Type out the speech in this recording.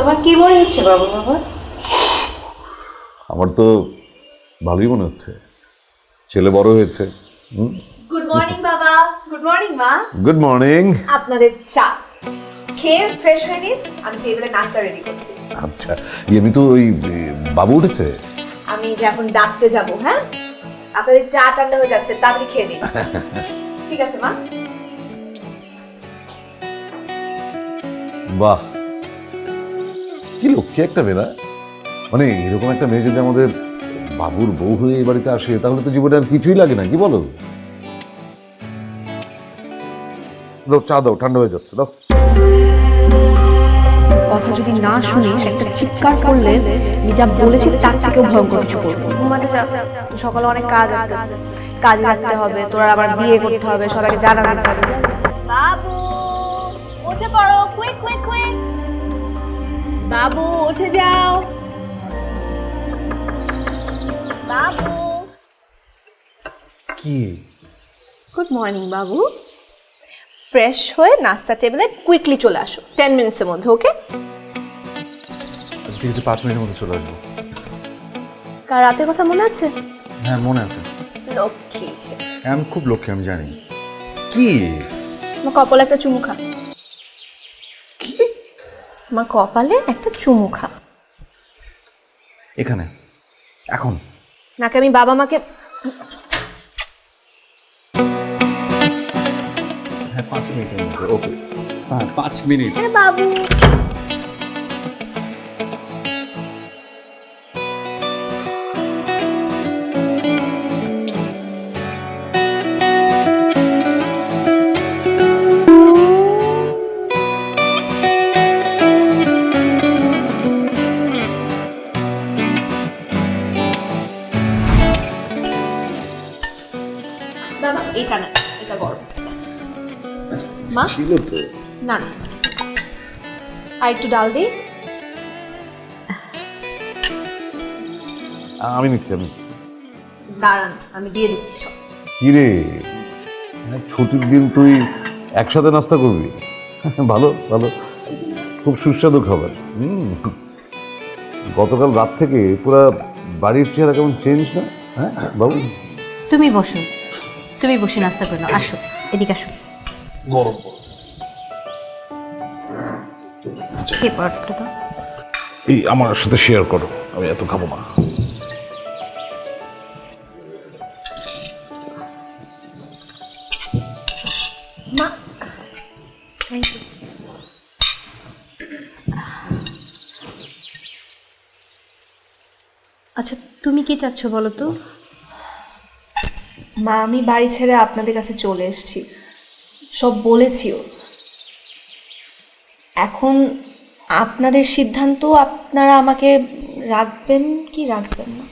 তোমার কি মনে হচ্ছে বাবু বাবা? আমার তো ভালোই মনে হচ্ছে। ছেলে বড় হয়েছে গুড মর্নিং বাবা। গুড মর্নিং মা। গুড মর্নিং আপনাদের চা। খেয়ে ফ্রেশ হয়ে নিন আমি টেবিলে নাস্তা রেডি করছি। আচ্ছা ইয়ে তো ওই বাবু উঠেছে? আমি যে এখন ডাকতে যাব হ্যাঁ? আপনাদের চা ঠান্ডা হয়ে যাচ্ছে তাড়াতাড়ি খেয়ে নিন। ঠিক আছে মা। বাহ কি লক্ষ্যে একটা মেয়ে না মানে এরকম একটা মেয়ে যদি আমাদের বাবুর বউ হয়ে এই বাড়িতে আসে তাহলে তো জীবনে আর কিছুই লাগে না কি বলো? দাও চা দাও ঠান্ডা হয়ে যাচ্ছে দাও। কথা যদি না শুনিস একটা চিৎকার করলে যা বলেছি তার থেকেও ভয়ঙ্কর কিছু করব। ঘুমাতে যা সকালে অনেক কাজ আছে। কাজে রাখতে হবে তোর আবার বিয়ে করতে হবে সবাইকে জানাতে হবে বাবু উঠে পড়ো কুইক কুইক বাবু উঠে যাও। বাবু। কি? গুড মর্নিং বাবু। ফ্রেশ হয়ে নাস্তা টেবিলে কুইকলি চলে আসো। টেন মিনিটসের মধ্যে ওকে ঠিক আছে পাঁচ মিনিটের মধ্যে চলে আসব। কার রাতের কথা মনে আছে? হ্যাঁ মনে আছে। লক্ষ্মী আমি খুব লক্ষ্মী আমি জানি। কি? কপালে একটা চুমু খা। আমার কপালে একটা চুমু খা। এখানে। এখন। নাকি আমি বাবা মাকে হ্যাঁ পাঁচ মিনিট মধ্যে ওকে। হ্যাঁ পাঁচ মিনিট। বাবু। বাবা এটা না এটা গরম মা? ছিল তো। না না। আর একটু ডাল দিই? আমি নিচ্ছি আমি। দাঁড়ান আমি দিয়ে দিচ্ছি সব। কিরে? ছুটির দিন তুই একসাথে নাস্তা করবি? ভালো ভালো। খুব সুস্বাদু খাবার। হুম। গতকাল রাত থেকে পুরা বাড়ির চেহারা কেমন চেঞ্জ না? হ্যাঁ বাবু? তুমি বসো। তুমি বসে নাস্তা করে নাও। আসো এদিকে আসো। গরম খেয়ে দাও। এই আমার সাথে শেয়ার করো আমি এত খাব না। মা থ্যাংক ইউ আচ্ছা তুমি কি চাচ্ছ বলো তো? মা, আমি বাড়ি ছেড়ে আপনাদের কাছে চলে এসেছি। সব বলেছিও এখন আপনাদের সিদ্ধান্ত, আপনারা আমাকে রাখবেন কি রাখবেন না?